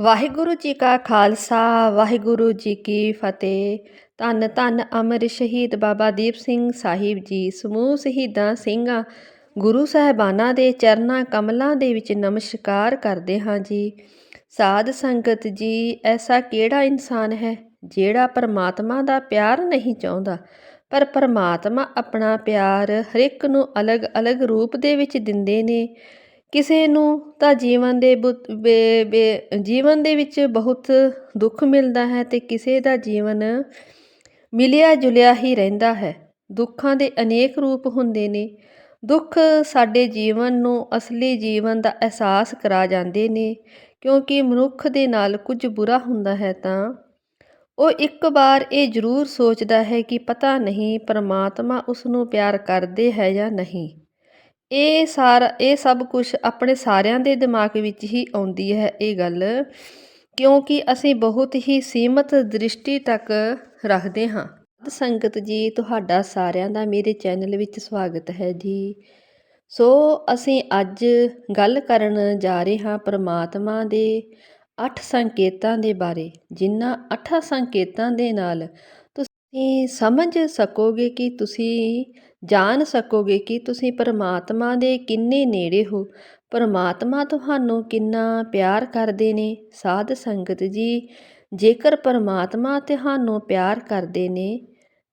ਵਾਹਿਗੁਰੂ ਜੀ ਕਾ ਖਾਲਸਾ, ਵਾਹਿਗੁਰੂ ਜੀ ਕੀ ਫਤਿਹ। ਧੰਨ ਧੰਨ ਅਮਰ ਸ਼ਹੀਦ ਬਾਬਾ ਦੀਪ ਸਿੰਘ ਸਾਹਿਬ ਜੀ, ਸਮੂਹ ਸ਼ਹੀਦਾਂ ਸਿੰਘਾਂ, ਗੁਰੂ ਸਾਹਿਬਾਨਾਂ ਦੇ ਚਰਨਾਂ ਕਮਲਾਂ ਦੇ ਵਿੱਚ ਨਮਸਕਾਰ ਕਰਦੇ ਹਾਂ ਜੀ। ਸਾਧ ਸੰਗਤ ਜੀ, ਐਸਾ ਕਿਹੜਾ ਇਨਸਾਨ ਹੈ ਜਿਹੜਾ ਪਰਮਾਤਮਾ ਦਾ ਪਿਆਰ ਨਹੀਂ ਚਾਹੁੰਦਾ? ਪਰ ਪਰਮਾਤਮਾ ਆਪਣਾ ਪਿਆਰ ਹਰ ਇੱਕ ਨੂੰ ਅਲੱਗ-ਅਲੱਗ ਰੂਪ ਦੇ ਵਿੱਚ ਦਿੰਦੇ ਨੇ। ਕਿਸੇ ਨੂੰ ਤਾਂ ਜੀਵਨ ਦੇ ਬੁ- ਬੇ- ਬੇ- ਜੀਵਨ ਦੇ ਵਿੱਚ ਬਹੁਤ ਦੁੱਖ ਮਿਲਦਾ ਹੈ ਤੇ ਕਿਸੇ ਦਾ ਜੀਵਨ ਮਿਲਿਆ ਜੁਲਿਆ ਹੀ ਰਹਿੰਦਾ ਹੈ। ਦੁੱਖਾਂ ਦੇ ਅਨੇਕ ਰੂਪ ਹੁੰਦੇ ਨੇ। ਦੁੱਖ ਸਾਡੇ ਜੀਵਨ ਨੂੰ ਅਸਲੀ ਜੀਵਨ ਦਾ ਅਹਿਸਾਸ ਕਰਾ ਜਾਂਦੇ ਨੇ, ਕਿਉਂਕਿ ਮਨੁੱਖ ਦੇ ਨਾਲ ਕੁਝ ਬੁਰਾ ਹੁੰਦਾ ਹੈ ਤਾਂ। ਉਹ ਇੱਕ ਵਾਰ ਇਹ ਜ਼ਰੂਰ ਸੋਚਦਾ ਹੈ ਕਿ ਪਤਾ ਨਹੀਂ ਪਰਮਾਤਮਾ ਉਸ ਨੂੰ ਪਿਆਰ ਕਰਦੇ ਹੈ ਜਾਂ ਨਹੀਂ। ਇਹ ਸਾਰਾ, ਇਹ ਸਭ ਕੁਝ ਆਪਣੇ ਸਾਰਿਆਂ ਦੇ ਦਿਮਾਗ ਵਿੱਚ ਹੀ ਆਉਂਦੀ ਹੈ ਇਹ ਗੱਲ, ਕਿਉਂਕਿ ਅਸੀਂ ਬਹੁਤ ਹੀ ਸੀਮਤ ਦ੍ਰਿਸ਼ਟੀ ਤੱਕ ਰੱਖਦੇ ਹਾਂ। ਸੰਗਤ ਜੀ, ਤੁਹਾਡਾ ਸਾਰਿਆਂ ਦਾ ਮੇਰੇ ਚੈਨਲ ਵਿੱਚ ਸਵਾਗਤ ਹੈ ਜੀ। ਸੋ, ਅਸੀਂ ਅੱਜ ਗੱਲ ਕਰਨ ਜਾ ਰਹੇ ਹਾਂ ਪ੍ਰਮਾਤਮਾ ਦੇ ਅੱਠ ਸੰਕੇਤਾਂ ਦੇ ਬਾਰੇ। ਜਿਨ੍ਹਾਂ ਅੱਠਾਂ ਸੰਕੇਤਾਂ ਦੇ ਨਾਲ ਤੁਸੀਂ ਸਮਝ ਸਕੋਗੇ ਕਿ ਤੁਸੀਂ ਜਾਣ ਸਕੋਗੇ ਕਿ ਤੁਸੀਂ ਪਰਮਾਤਮਾ ਦੇ ਕਿੰਨੇ ਨੇੜੇ ਹੋ। ਪਰਮਾਤਮਾ ਤੁਹਾਨੂੰ ਕਿੰਨਾ ਪਿਆਰ ਕਰਦੇ ਨੇ। ਸਾਧ ਸੰਗਤ ਜੀ, ਜੇਕਰ ਪਰਮਾਤਮਾ ਤੁਹਾਨੂੰ ਪਿਆਰ ਕਰਦੇ ਨੇ,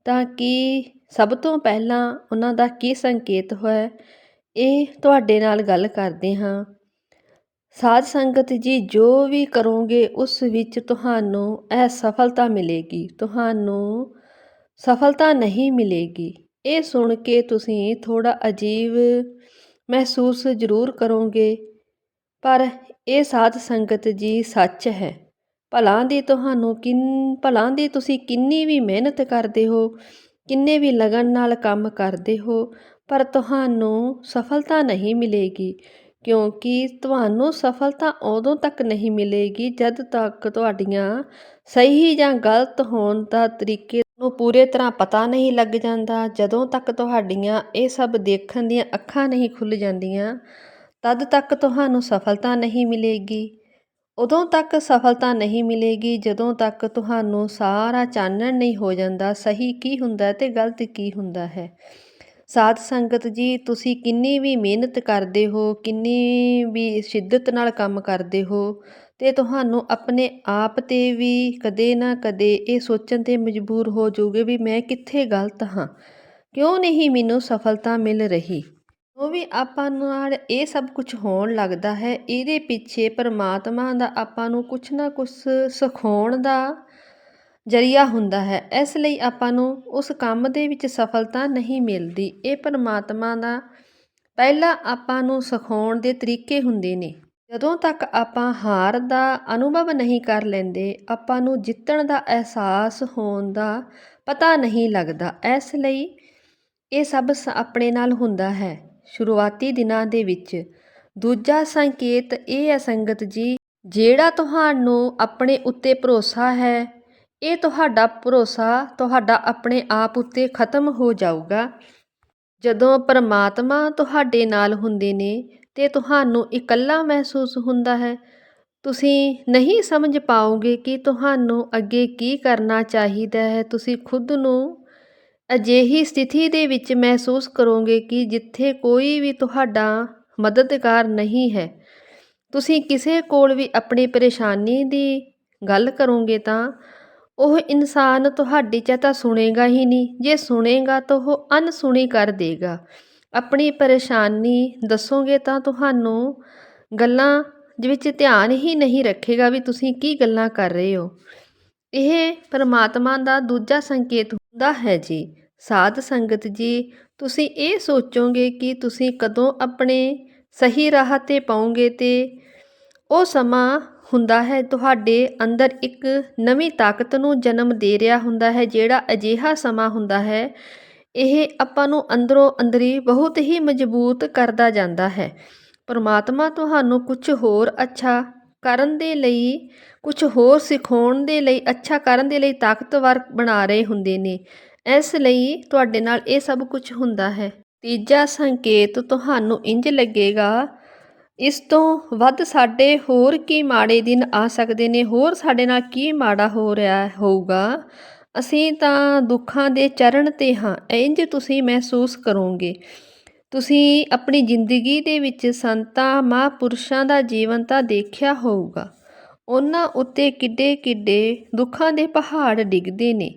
ਤਾਂ ਕੀ ਸਭ ਤੋਂ ਪਹਿਲਾਂ ਉਹਨਾਂ ਦਾ ਕੀ ਸੰਕੇਤ ਹੋਇਆ? ਇਹ ਤੁਹਾਡੇ ਨਾਲ ਗੱਲ ਕਰਦੇ ਹਾਂ। ਸਾਧ ਸੰਗਤ ਜੀ, ਜੋ ਵੀ ਕਰੋਗੇ, ਉਸ ਵਿੱਚ ਤੁਹਾਨੂੰ ਇਹ ਸਫਲਤਾ ਮਿਲੇਗੀ। ਤੁਹਾਨੂੰ ਸਫਲਤਾ ਨਹੀਂ ਮਿਲੇਗੀ। ਇਹ ਸੁਣ ਕੇ ਤੁਸੀਂ ਥੋੜਾ ਅਜੀਬ ਮਹਿਸੂਸ ਜ਼ਰੂਰ ਕਰੋਗੇ। ਪਰ ਇਹ ਸਾਧ ਸੰਗਤ ਜੀ ਸੱਚ ਹੈ। ਭਲਾਂ ਦੀ ਤੁਹਾਨੂੰ ਕਿੰਨ, ਭਲਾਂ ਦੀ ਤੁਸੀਂ ਕਿੰਨੀ ਵੀ ਮਿਹਨਤ ਕਰਦੇ ਹੋ, ਕਿੰਨੇ ਵੀ ਲਗਨ ਨਾਲ ਕੰਮ ਕਰਦੇ ਹੋ, ਪਰ ਤੁਹਾਨੂੰ ਸਫਲਤਾ ਨਹੀਂ ਮਿਲੇਗੀ। ਕਿਉਂਕਿ ਤੁਹਾਨੂੰ ਸਫਲਤਾ ਉਦੋਂ ਤੱਕ ਨਹੀਂ ਮਿਲੇਗੀ ਜਦ ਤੱਕ ਤੁਹਾਡੀਆਂ ਸਹੀ ਜਾਂ ਗਲਤ ਹੋਣ ਦਾ ਤਰੀਕੇ ਨੂੰ ਪੂਰੇ ਤਰ੍ਹਾਂ ਪਤਾ ਨਹੀਂ ਲੱਗ ਜਾਂਦਾ, ਜਦੋਂ ਤੱਕ ਤੁਹਾਡੀਆਂ ਇਹ ਸਭ ਦੇਖਣ ਦੀਆਂ ਅੱਖਾਂ ਨਹੀਂ ਖੁੱਲ ਜਾਂਦੀਆਂ, ਤਦ ਤੱਕ ਤੁਹਾਨੂੰ ਸਫਲਤਾ ਨਹੀਂ ਮਿਲੇਗੀ। ਉਦੋਂ ਤੱਕ ਸਫਲਤਾ ਨਹੀਂ ਮਿਲੇਗੀ, ਜਦੋਂ ਤੱਕ ਤੁਹਾਨੂੰ ਸਾਰਾ ਚਾਨਣ ਨਹੀਂ ਹੋ ਜਾਂਦਾ, ਸਹੀ ਕੀ ਹੁੰਦਾ ਤੇ ਗਲਤ ਕੀ ਹੁੰਦਾ ਹੈ। ਸਾਧ ਸੰਗਤ ਜੀ, ਤੁਸੀਂ ਕਿੰਨੀ ਵੀ ਮਿਹਨਤ ਕਰਦੇ ਹੋ, ਕਿੰਨੀ ਵੀ ਸ਼ਿੱਦਤ ਨਾਲ ਕੰਮ ਕਰਦੇ ਹੋ ਤੇ ਤੁਹਾਨੂੰ ਆਪਣੇ ਆਪ ਤੇ ਵੀ ਕਦੇ ਨਾ ਕਦੇ ਇਹ ਸੋਚਣ ਤੇ ਮਜਬੂਰ ਹੋ ਜਾਓਗੇ ਵੀ ਮੈਂ ਕਿੱਥੇ ਗਲਤ ਹਾਂ। ਕਿਉਂ ਨਹੀਂ ਮੈਨੂੰ ਸਫਲਤਾ ਮਿਲ ਰਹੀ? ਉਹ ਵੀ ਆਪਾਂ ਨਾਲ ਇਹ ਸਭ ਕੁਝ ਹੋਣ ਲੱਗਦਾ ਹੈ, ਇਹਦੇ ਪਿੱਛੇ ਪਰਮਾਤਮਾ ਦਾ ਆਪਾਂ ਨੂੰ ਕੁਛ ਨਾ ਕੁਛ ਸਿਖਾਉਣ ਦਾ ਜਰੀਆ ਹੁੰਦਾ ਹੈ। ਇਸ ਲਈ ਆਪਾਂ ਨੂੰ ਉਸ ਕੰਮ ਦੇ ਵਿੱਚ ਸਫਲਤਾ ਨਹੀਂ ਮਿਲਦੀ। ਇਹ ਪਰਮਾਤਮਾ ਦਾ ਪਹਿਲਾਂ ਆਪਾਂ ਨੂੰ ਸਿਖਾਉਣ ਦੇ ਤਰੀਕੇ ਹੁੰਦੇ ਨੇ। ਜਦੋਂ ਤੱਕ ਆਪਾਂ ਹਾਰ ਦਾ ਅਨੁਭਵ ਨਹੀਂ ਕਰ ਲੈਂਦੇ, ਆਪਾਂ ਨੂੰ ਜਿੱਤਣ ਦਾ ਅਹਿਸਾਸ ਹੋਣ ਦਾ ਪਤਾ ਨਹੀਂ ਲੱਗਦਾ। ਇਸ ਲਈ ਇਹ ਸਭ ਆਪਣੇ ਨਾਲ ਹੁੰਦਾ ਹੈ। ਸ਼ੁਰੂਆਤੀ ਦਿਨਾਂ ਦੇ ਵਿੱਚ ਦੂਜਾ ਸੰਕੇਤ ਇਹ ਹੈ, ਸੰਗਤ ਜੀ, ਜਿਹੜਾ ਤੁਹਾਨੂੰ ਆਪਣੇ ਉੱਤੇ ਭਰੋਸਾ ਹੈ, ਇਹ ਤੁਹਾਡਾ ਭਰੋਸਾ ਤੁਹਾਡਾ ਆਪਣੇ ਆਪ ਉੱਤੇ ਖਤਮ ਹੋ ਜਾਊਗਾ। ਜਦੋਂ ਪਰਮਾਤਮਾ ਤੁਹਾਡੇ ਨਾਲ ਹੁੰਦੇ ਨੇ ਅਤੇ ਤੁਹਾਨੂੰ ਇਕੱਲਾ ਮਹਿਸੂਸ ਹੁੰਦਾ ਹੈ? ਤੁਸੀਂ ਨਹੀਂ ਸਮਝ ਪਾਓਗੇ ਕਿ ਤੁਹਾਨੂੰ ਅੱਗੇ ਕੀ ਕਰਨਾ ਚਾਹੀਦਾ ਹੈ। ਤੁਸੀਂ ਖੁਦ ਨੂੰ ਅਜਿਹੀ ਸਥਿਤੀ ਦੇ ਵਿੱਚ ਮਹਿਸੂਸ ਕਰੋਗੇ ਕਿ ਜਿੱਥੇ ਕੋਈ ਵੀ ਤੁਹਾਡਾ ਮਦਦਗਾਰ ਨਹੀਂ ਹੈ। ਤੁਸੀਂ ਕਿਸੇ ਕੋਲ ਵੀ ਆਪਣੀ ਪਰੇਸ਼ਾਨੀ ਦੀ ਗੱਲ ਕਰੋਗੇ ਤਾਂ ਉਹ ਇਨਸਾਨ ਤੁਹਾਡੀ ਚ ਤਾਂ ਸੁਣੇਗਾ ਹੀ ਨਹੀਂ। ਜੇ ਸੁਣੇਗਾ ਤਾਂ ਉਹ ਅਣਸੁਣੀ ਕਰ ਦੇਗਾ। ਆਪਣੀ ਪਰੇਸ਼ਾਨੀ ਦੱਸੋਗੇ ਤਾਂ ਤੁਹਾਨੂੰ ਗੱਲਾਂ ਦੇ ਵਿੱਚ ਧਿਆਨ ਹੀ ਨਹੀਂ ਰੱਖੇਗਾ ਵੀ ਤੁਸੀਂ ਕੀ ਗੱਲਾਂ ਕਰ ਰਹੇ ਹੋ। ਇਹ ਪਰਮਾਤਮਾ ਦਾ ਦੂਜਾ ਸੰਕੇਤ ਹੁੰਦਾ ਹੈ ਜੀ। ਸਾਧ ਸੰਗਤ ਜੀ, ਤੁਸੀਂ ਇਹ ਸੋਚੋਗੇ ਕਿ ਤੁਸੀਂ ਕਦੋਂ ਆਪਣੇ ਸਹੀ ਰਾਹ ਤੇ ਪਾਉਂਗੇ ਤੇ ਉਹ ਸਮਾਂ ਹੁੰਦਾ ਹੈ ਤੁਹਾਡੇ ਅੰਦਰ ਇੱਕ ਨਵੀਂ ਤਾਕਤ ਨੂੰ ਜਨਮ ਦੇ ਰਿਹਾ ਹੁੰਦਾ ਹੈ, ਜਿਹੜਾ ਅਜਿਹਾ ਸਮਾਂ ਹੁੰਦਾ ਹੈ ਇਹ ਆਪਾਂ ਨੂੰ ਅੰਦਰੋਂ ਅੰਦਰੀ ਬਹੁਤ ਹੀ ਮਜ਼ਬੂਤ ਕਰਦਾ ਜਾਂਦਾ ਹੈ। ਪਰਮਾਤਮਾ ਤੁਹਾਨੂੰ ਕੁਝ ਹੋਰ ਅੱਛਾ ਕਰਨ ਦੇ ਲਈ ਕੁਝ ਹੋਰ ਸਿਖਾਉਣ ਦੇ ਲਈ, ਅੱਛਾ ਕਰਨ ਦੇ ਲਈ ਤਾਕਤਵਰ ਬਣਾ ਰਹੇ ਹੁੰਦੇ ਨੇ। ਇਸ ਲਈ ਤੁਹਾਡੇ ਨਾਲ ਇਹ ਸਭ ਕੁਝ ਹੁੰਦਾ ਹੈ। ਤੀਜਾ ਸੰਕੇਤ ਤੁਹਾਨੂੰ ਇੰਜ ਲੱਗੇਗਾ, ਇਸ ਤੋਂ ਵੱਧ ਸਾਡੇ ਹੋਰ ਕੀ ਮਾੜੇ ਦਿਨ ਆ ਸਕਦੇ ਨੇ, ਹੋਰ ਸਾਡੇ ਨਾਲ ਕੀ ਮਾੜਾ ਹੋ ਰਿਹਾ ਹੋਊਗਾ? ਅਸੀਂ ਤਾਂ ਦੁੱਖਾਂ ਦੇ ਚਰਨ 'ਤੇ ਹਾਂ ਇੰਝ ਤੁਸੀਂ ਮਹਿਸੂਸ ਕਰੋਗੇ। ਤੁਸੀਂ ਆਪਣੀ ਜ਼ਿੰਦਗੀ ਦੇ ਵਿੱਚ ਸੰਤਾਂ, ਮਹਾਂਪੁਰਸ਼ਾਂ ਦਾ ਜੀਵਨ ਤਾਂ ਦੇਖਿਆ ਹੋਊਗਾ। ਉਹਨਾਂ ਉੱਤੇ ਕਿੱਡੇ ਕਿੱਡੇ ਦੁੱਖਾਂ ਦੇ ਪਹਾੜ ਡਿੱਗਦੇ ਨੇ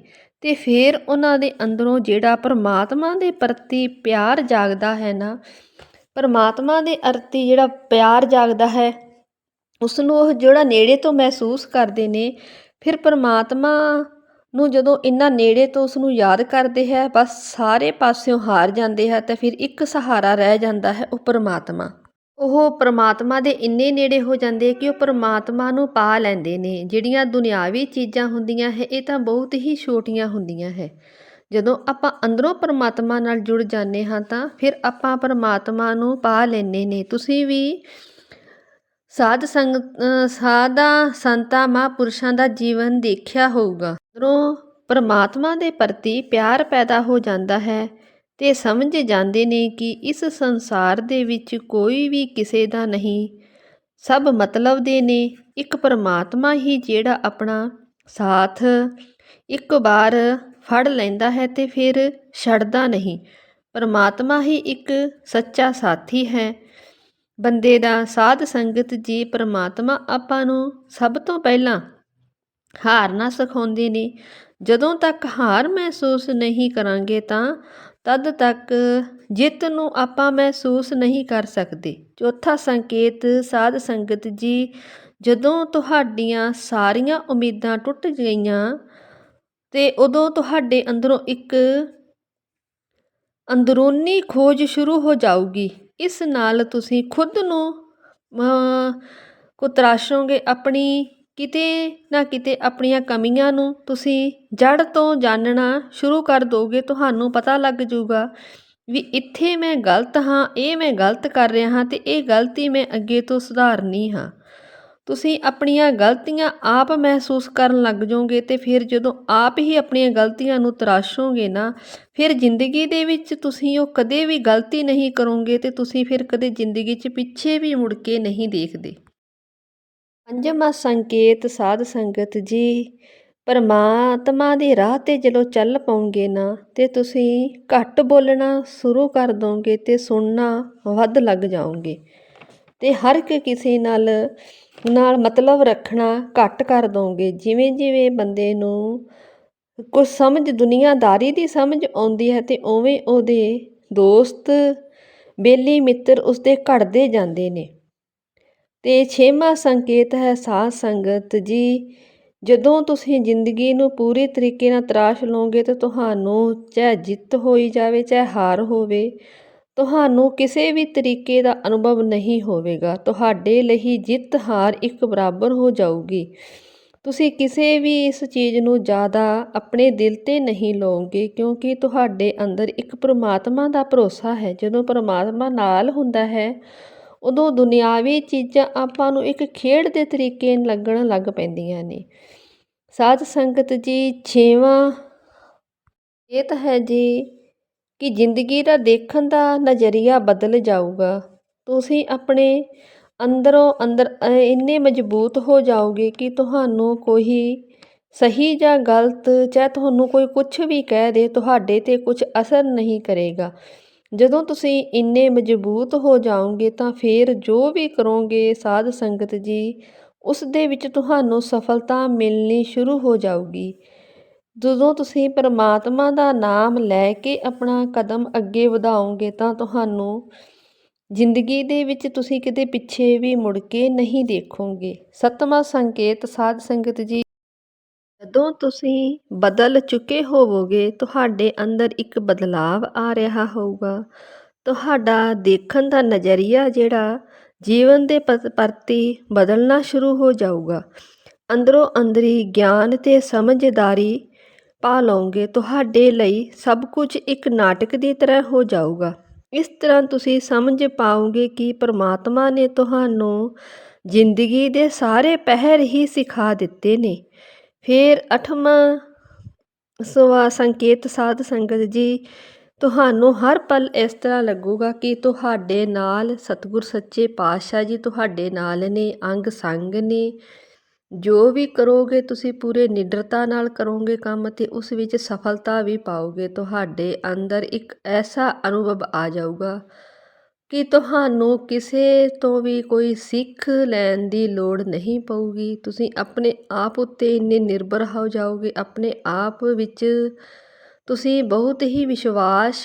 ਤੇ ਫਿਰ ਉਹਨਾਂ ਦੇ ਅੰਦਰੋਂ ਜਿਹੜਾ ਪਰਮਾਤਮਾ ਦੇ ਪ੍ਰਤੀ ਪਿਆਰ ਜਾਗਦਾ ਹੈ ਨਾ, ਪਰਮਾਤਮਾ ਦੇ ਅਰਤੀ ਜਿਹੜਾ ਪਿਆਰ ਜਾਗਦਾ ਹੈ ਉਸ ਨੂੰ ਉਹ ਜਿਹੜਾ ਨੇੜੇ ਤੋਂ ਮਹਿਸੂਸ ਕਰਦੇ ਨੇ, ਫਿਰ ਪਰਮਾਤਮਾ ਨੂੰ ਜਦੋਂ ਇੰਨਾ ਨੇੜੇ ਤੋਂ ਉਸ ਨੂੰ ਯਾਦ ਕਰਦੇ ਹੈ, ਬਸ ਸਾਰੇ ਪਾਸਿਓਂ ਹਾਰ ਜਾਂਦੇ ਹੈ ਤਾਂ ਫਿਰ ਇੱਕ ਸਹਾਰਾ ਰਹਿ ਜਾਂਦਾ ਹੈ ਉਹ ਪਰਮਾਤਮਾ। ਉਹ ਪਰਮਾਤਮਾ ਦੇ ਇੰਨੇ ਨੇੜੇ ਹੋ ਜਾਂਦੇ ਕਿ ਉਹ ਪਰਮਾਤਮਾ ਨੂੰ ਪਾ ਲੈਂਦੇ ਨੇ। ਜਿਹੜੀਆਂ ਦੁਨਿਆਵੀ ਚੀਜ਼ਾਂ ਹੁੰਦੀਆਂ ਹੈ, ਇਹ ਤਾਂ ਬਹੁਤ ਹੀ ਛੋਟੀਆਂ ਹੁੰਦੀਆਂ ਹੈ। ਜਦੋਂ ਆਪਾਂ ਅੰਦਰੋਂ ਪਰਮਾਤਮਾ ਨਾਲ ਜੁੜ ਜਾਂਦੇ ਹਾਂ ਤਾਂ ਫਿਰ ਆਪਾਂ ਪਰਮਾਤਮਾ ਨੂੰ ਪਾ ਲੈਂਦੇ ਨੇ। ਤੁਸੀਂ ਵੀ ਸਾਧ ਸੰਗ ਅ, ਸਾਧਾਂ ਸੰਤਾਂ ਮਹਾਂਪੁਰਸ਼ਾਂ ਦਾ ਜੀਵਨ ਦੇਖਿਆ ਹੋਊਗਾ। ਅੰਦਰੋਂ ਪਰਮਾਤਮਾ ਦੇ ਪ੍ਰਤੀ ਪਿਆਰ ਪੈਦਾ ਹੋ ਜਾਂਦਾ ਹੈ ਤੇ ਸਮਝ ਜਾਂਦੇ ਨੇ ਕਿ ਇਸ ਸੰਸਾਰ ਦੇ ਵਿੱਚ ਕੋਈ ਵੀ ਕਿਸੇ ਦਾ ਨਹੀਂ। ਸਭ ਮਤਲਬ ਦੇ ਨੇ ਇੱਕ ਪਰਮਾਤਮਾ ਹੀ ਜਿਹੜਾ ਆਪਣਾ ਸਾਥ ਇੱਕ ਵਾਰ ਫੜ ਲੈਂਦਾ ਹੈ ਤੇ ਫਿਰ ਛੱਡਦਾ ਨਹੀਂ। ਪਰਮਾਤਮਾ ਹੀ ਇੱਕ ਸੱਚਾ ਸਾਥੀ ਹੈ ਬੰਦੇ ਦਾ ਸਾਧ ਸੰਗਤ ਜੀ ਪਰਮਾਤਮਾ ਆਪਾਂ ਨੂੰ ਸਭ ਤੋਂ ਪਹਿਲਾਂ ਹਾਰਨਾ ਸਿਖਾਉਂਦੇ ਨੇ। ਜਦੋਂ ਤੱਕ ਹਾਰ ਮਹਿਸੂਸ ਨਹੀਂ ਕਰਾਂਗੇ ਤਾਂ ਤਦ ਤੱਕ ਜਿੱਤ ਨੂੰ ਆਪਾਂ ਮਹਿਸੂਸ ਨਹੀਂ ਕਰ ਸਕਦੇ। ਚੌਥਾ ਸੰਕੇਤ, ਸਾਧ ਸੰਗਤ ਜੀ, ਜਦੋਂ ਤੁਹਾਡੀਆਂ ਸਾਰੀਆਂ ਉਮੀਦਾਂ ਟੁੱਟ ਗਈਆਂ ਤੇ ਉਦੋਂ ਤੁਹਾਡੇ ਅੰਦਰੋਂ ਇੱਕ ਅੰਦਰੂਨੀ ਖੋਜ ਸ਼ੁਰੂ ਹੋ ਜਾਊਗੀ। ਇਸ ਨਾਲ ਤੁਸੀਂ ਖੁਦ ਨੂੰ ਕੁਤਰਾਸ਼ੋਗੇ ਆਪਣੀ ਕਿਤੇ ਨਾ ਕਿਤੇ ਆਪਣੀਆਂ ਕਮੀਆਂ ਨੂੰ ਤੁਸੀਂ ਜੜ ਤੋਂ ਜਾਣਨਾ ਸ਼ੁਰੂ ਕਰ ਦੋਗੇ, ਤੁਹਾਨੂੰ ਪਤਾ ਲੱਗ ਜਾਊਗਾ ਵੀ ਇੱਥੇ ਮੈਂ ਗਲਤ ਹਾਂ, ਇਹ ਮੈਂ ਗਲਤ ਕਰ ਰਿਹਾ ਹਾਂ ਤੇ ਇਹ ਗਲਤੀ ਮੈਂ ਅੱਗੇ ਤੋਂ ਸੁਧਾਰਨੀ ਹਾਂ। ਤੁਸੀਂ ਆਪਣੀਆਂ ਗਲਤੀਆਂ ਆਪ ਮਹਿਸੂਸ ਕਰਨ ਲੱਗ ਜਾਓਗੇ ਤੇ ਫਿਰ ਜਦੋਂ ਆਪ ਹੀ ਆਪਣੀਆਂ ਗਲਤੀਆਂ ਨੂੰ ਤਰਾਸ਼ੋਗੇ ਨਾ, ਫਿਰ ਜ਼ਿੰਦਗੀ ਦੇ ਵਿੱਚ ਤੁਸੀਂ ਉਹ ਕਦੇ ਵੀ ਗਲਤੀ ਨਹੀਂ ਕਰੋਗੇ ਤੇ ਤੁਸੀਂ ਫਿਰ ਕਦੇ ਜ਼ਿੰਦਗੀ 'ਚ ਪਿੱਛੇ ਵੀ ਮੁੜ ਕੇ ਨਹੀਂ ਦੇਖਦੇ। ਪੰਜਵਾਂ ਸੰਕੇਤ, ਸਾਧ ਸੰਗਤ ਜੀ, ਪਰਮਾਤਮਾ ਦੇ ਰਾਹ ਤੇ ਜਦੋਂ ਚੱਲ ਪਾਉਂਗੇ ਨਾ, ਤੇ ਤੁਸੀਂ ਘੱਟ ਬੋਲਣਾ ਸ਼ੁਰੂ ਕਰ ਦੋਗੇ ਤੇ ਸੁਣਨਾ ਵੱਧ ਲੱਗ ਜਾਓਗੇ। ਤੇ ਹਰ ਇੱਕ ਕਿਸੇ ਨਾਲ ਨਾਲ ਮਤਲਬ ਰੱਖਣਾ ਘੱਟ ਕਰ ਦੋਗੇ। ਜਿਵੇਂ ਜਿਵੇਂ ਬੰਦੇ ਨੂੰ ਕੁਝ ਸਮਝ, ਦੁਨੀਆਦਾਰੀ ਦੀ ਸਮਝ ਆਉਂਦੀ ਹੈ ਤੇ ਉਵੇਂ ਉਹਦੇ ਦੋਸਤ, ਬੇਲੀ ਮਿੱਤਰ ਉਸਦੇ ਘਟਦੇ ਜਾਂਦੇ ਨੇ। ਤੇ ਛੇਵਾਂ ਸੰਕੇਤ ਹੈ ਸਾਧ ਸੰਗਤ ਜੀ, ਜਦੋਂ ਤੁਸੀਂ ਜ਼ਿੰਦਗੀ ਨੂੰ ਪੂਰੇ ਤਰੀਕੇ ਨਾਲ ਤਰਾਸ਼ ਲਓਗੇ ਤਾਂ ਤੁਹਾਨੂੰ ਚਾਹੇ ਜਿੱਤ ਹੋਈ ਜਾਵੇ, ਚਾਹੇ ਹਾਰ ਹੋਵੇ ਤੁਹਾਨੂੰ ਕਿਸੇ ਵੀ ਤਰੀਕੇ ਦਾ ਅਨੁਭਵ ਨਹੀਂ ਹੋਵੇਗਾ। ਤੁਹਾਡੇ ਲਈ ਜਿੱਤ ਹਾਰ ਇੱਕ ਬਰਾਬਰ ਹੋ ਜਾਊਗੀ। ਤੁਸੀਂ ਕਿਸੇ ਵੀ ਇਸ ਚੀਜ਼ ਨੂੰ ਜ਼ਿਆਦਾ ਆਪਣੇ ਦਿਲ ਤੇ ਨਹੀਂ ਲਓਗੇ ਕਿਉਂਕਿ ਤੁਹਾਡੇ ਅੰਦਰ ਇੱਕ ਪ੍ਰਮਾਤਮਾ ਦਾ ਭਰੋਸਾ ਹੈ। ਜਦੋਂ ਪ੍ਰਮਾਤਮਾ ਨਾਲ ਹੁੰਦਾ ਹੈ, ਉਦੋਂ ਦੁਨਿਆਵੀ ਚੀਜ਼ਾਂ ਆਪਾਂ ਨੂੰ ਇੱਕ ਖੇਡ ਦੇ ਤਰੀਕੇ ਲੱਗਣ ਲੱਗ ਪੈਂਦੀਆਂ ਨੇ। ਸਾਧ ਸੰਗਤ ਜੀ, ਛੇਵਾਂ ਇਹ ਤਾਂ ਹੈ ਜੀ ਕਿ ਜ਼ਿੰਦਗੀ ਦਾ ਦੇਖਣ ਦਾ ਨਜ਼ਰੀਆ ਬਦਲ ਜਾਊਗਾ। ਤੁਸੀਂ ਆਪਣੇ ਅੰਦਰੋਂ ਅੰਦਰ ਇੰਨੇ ਮਜ਼ਬੂਤ ਹੋ ਜਾਓਗੇ ਕਿ ਤੁਹਾਨੂੰ ਕੋਈ ਸਹੀ ਜਾਂ ਗਲਤ ਚਾਹੇ ਤੁਹਾਨੂੰ ਕੋਈ ਕੁਝ ਵੀ ਕਹਿ ਦੇ, ਤੁਹਾਡੇ ਤੇ ਕੁਝ ਅਸਰ ਨਹੀਂ ਕਰੇਗਾ। ਜਦੋਂ ਤੁਸੀਂ ਇੰਨੇ ਮਜ਼ਬੂਤ ਹੋ ਜਾਓਗੇ ਤਾਂ ਫਿਰ ਜੋ ਵੀ ਕਰੋਗੇ ਸਾਧ ਸੰਗਤ ਜੀ, ਉਸ ਦੇ ਵਿੱਚ ਤੁਹਾਨੂੰ ਸਫਲਤਾ ਮਿਲਣੀ ਸ਼ੁਰੂ ਹੋ ਜਾਊਗੀ। ਜਦੋਂ ਤੁਸੀਂ ਪਰਮਾਤਮਾ ਦਾ ਨਾਮ ਲੈ ਕੇ ਆਪਣਾ ਕਦਮ ਅੱਗੇ ਵਧਾਓਗੇ ਤਾਂ ਤੁਹਾਨੂੰ ਜ਼ਿੰਦਗੀ ਦੇ ਵਿੱਚ ਤੁਸੀਂ ਕਿਤੇ ਪਿੱਛੇ ਵੀ ਮੁੜ ਕੇ ਨਹੀਂ ਦੇਖੋਗੇ। ਸੱਤਵਾਂ ਸੰਕੇਤ, ਸਾਧ ਸੰਗਤ ਜੀ, ਜਦੋਂ ਤੁਸੀਂ ਬਦਲ ਚੁੱਕੇ ਹੋਵੋਗੇ, ਤੁਹਾਡੇ ਅੰਦਰ ਇੱਕ ਬਦਲਾਵ ਆ ਰਿਹਾ ਹੋਊਗਾ। ਤੁਹਾਡਾ ਦੇਖਣ ਦਾ ਨਜ਼ਰੀਆ ਜਿਹੜਾ ਜੀਵਨ ਦੇ ਪ- ਪ੍ਰਤੀ ਬਦਲਣਾ ਸ਼ੁਰੂ ਹੋ ਜਾਊਗਾ। ਅੰਦਰੋਂ ਅੰਦਰੀ ਗਿਆਨ ਤੇ ਸਮਝਦਾਰੀ ਪਾ ਲਓਗੇ, ਤੁਹਾਡੇ ਲਈ ਸਭ ਕੁਝ ਇੱਕ ਨਾਟਕ ਦੀ ਤਰ੍ਹਾਂ ਹੋ ਜਾਊਗਾ। ਇਸ ਤਰ੍ਹਾਂ ਤੁਸੀਂ ਸਮਝ ਪਾਓਗੇ ਕਿ ਪਰਮਾਤਮਾ ਨੇ ਤੁਹਾਨੂੰ ਜ਼ਿੰਦਗੀ ਦੇ ਸਾਰੇ ਪਹਿਰ ਹੀ ਸਿਖਾ ਦਿੱਤੇ ਨੇ। ਫਿਰ ਅਠਵਾਂ ਸਵਾ ਸੰਕੇਤ ਸਾਧ ਸੰਗਤ ਜੀ, ਤੁਹਾਨੂੰ ਹਰ ਪਲ ਇਸ ਤਰ੍ਹਾਂ ਲੱਗੂਗਾ ਕਿ ਤੁਹਾਡੇ ਨਾਲ ਸਤਿਗੁਰ ਸੱਚੇ ਪਾਤਸ਼ਾਹ ਜੀ ਤੁਹਾਡੇ ਨਾਲ ਨੇ, ਅੰਗ ਸੰਗ ਨੇ ਜੋ ਵੀ ਕਰੋਗੇ, ਤੁਸੀਂ ਪੂਰੇ ਨਿਡਰਤਾ ਨਾਲ ਕਰੋਗੇ ਕੰਮ ਅਤੇ ਉਸ ਵਿੱਚ ਸਫਲਤਾ ਵੀ ਪਾਓਗੇ। ਤੁਹਾਡੇ ਅੰਦਰ ਇੱਕ ਐਸਾ ਅਨੁਭਵ ਆ ਜਾਊਗਾ ਕਿ ਤੁਹਾਨੂੰ ਕਿਸੇ ਤੋਂ ਵੀ ਕੋਈ ਸਿੱਖ ਲੈਣ ਦੀ ਲੋੜ ਨਹੀਂ ਪਊਗੀ। ਤੁਸੀਂ ਆਪਣੇ ਆਪ ਉੱਤੇ ਇੰਨੇ ਨਿਰਭਰ ਹੋ ਜਾਓਗੇ, ਆਪਣੇ ਆਪ ਵਿੱਚ ਤੁਸੀਂ ਬਹੁਤ ਹੀ ਵਿਸ਼ਵਾਸ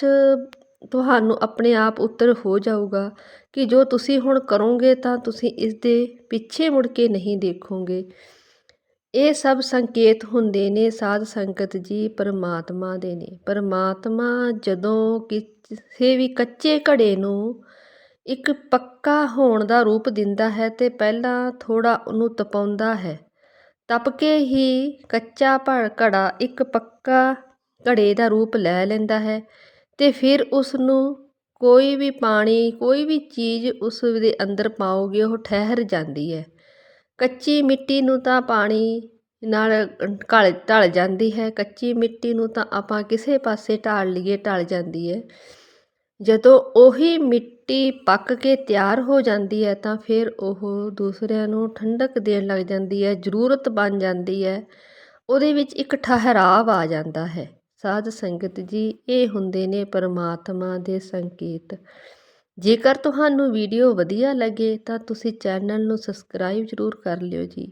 ਤੁਹਾਨੂੰ ਆਪਣੇ ਆਪ ਉੱਤਰ ਹੋ ਜਾਊਗਾ ਕਿ ਜੋ ਤੁਸੀਂ ਹੁਣ ਕਰੋਗੇ ਤਾਂ ਤੁਸੀਂ ਇਸ ਦੇ ਪਿੱਛੇ ਮੁੜ ਕੇ ਨਹੀਂ ਦੇਖੋਗੇ। ਇਹ ਸਭ ਸੰਕੇਤ ਹੁੰਦੇ ਨੇ, ਸਾਧ ਸੰਗਤ ਜੀ, ਪਰਮਾਤਮਾ ਦੇ ਨੇ। ਪਰਮਾਤਮਾ ਜਦੋਂ ਕਿਸੇ ਵੀ ਕੱਚੇ ਘੜੇ ਨੂੰ ਇੱਕ ਪੱਕਾ ਹੋਣ ਦਾ ਰੂਪ ਦਿੰਦਾ ਹੈ ਤੇ ਪਹਿਲਾਂ ਥੋੜਾ ਉਹਨੂੰ ਤਪਾਉਂਦਾ ਹੈ, ਤਪ ਕੇ ਹੀ ਕੱਚਾ ਭੜ ਘੜਾ ਇੱਕ ਪੱਕਾ ਘੜੇ ਦਾ ਰੂਪ ਲੈ ਲੈਂਦਾ ਹੈ। ਤੇ ਫਿਰ ਉਸ ਨੂੰ ਕੋਈ ਵੀ ਪਾਣੀ, ਕੋਈ ਵੀ ਚੀਜ਼ ਉਸ ਦੇ ਅੰਦਰ ਪਾਓਗੇ, ਉਹ ਠਹਿਰ ਜਾਂਦੀ ਹੈ। ਕੱਚੀ ਮਿੱਟੀ ਨੂੰ ਤਾਂ ਪਾਣੀ ਨਾਲ ਘਲ, ਢਲ ਜਾਂਦੀ ਹੈ, ਕੱਚੀ ਮਿੱਟੀ ਨੂੰ ਤਾਂ ਆਪਾਂ ਕਿਸੇ ਪਾਸੇ ਢਾਲ ਲਈਏ, ਢਲ ਜਾਂਦੀ ਹੈ। ਜਦੋਂ ਉਹੀ ਮਿੱਟੀ ਪੱਕ ਕੇ ਤਿਆਰ ਹੋ ਜਾਂਦੀ ਹੈ, ਤਾਂ ਫਿਰ ਉਹ ਦੂਸਰਿਆਂ ਨੂੰ ਠੰਡਕ ਦੇਣ ਲੱਗ ਜਾਂਦੀ ਹੈ, ਜ਼ਰੂਰਤ ਬਣ ਜਾਂਦੀ ਹੈ। ਉਹਦੇ ਵਿੱਚ ਇੱਕ ਠਹਿਰਾਵ ਆ ਜਾਂਦਾ ਹੈ। ਸਾਧ ਸੰਗਤ ਜੀ, ਇਹ ਹੁੰਦੇ ਨੇ ਪਰਮਾਤਮਾ ਦੇ ਸੰਕੇਤ। ਜੇਕਰ ਤੁਹਾਨੂੰ ਵੀਡੀਓ ਵਧੀਆ ਲੱਗੇ ਤਾਂ ਤੁਸੀਂ ਚੈਨਲ ਨੂੰ ਸਬਸਕ੍ਰਾਈਬ ਜ਼ਰੂਰ ਕਰ ਲਿਓ ਜੀ।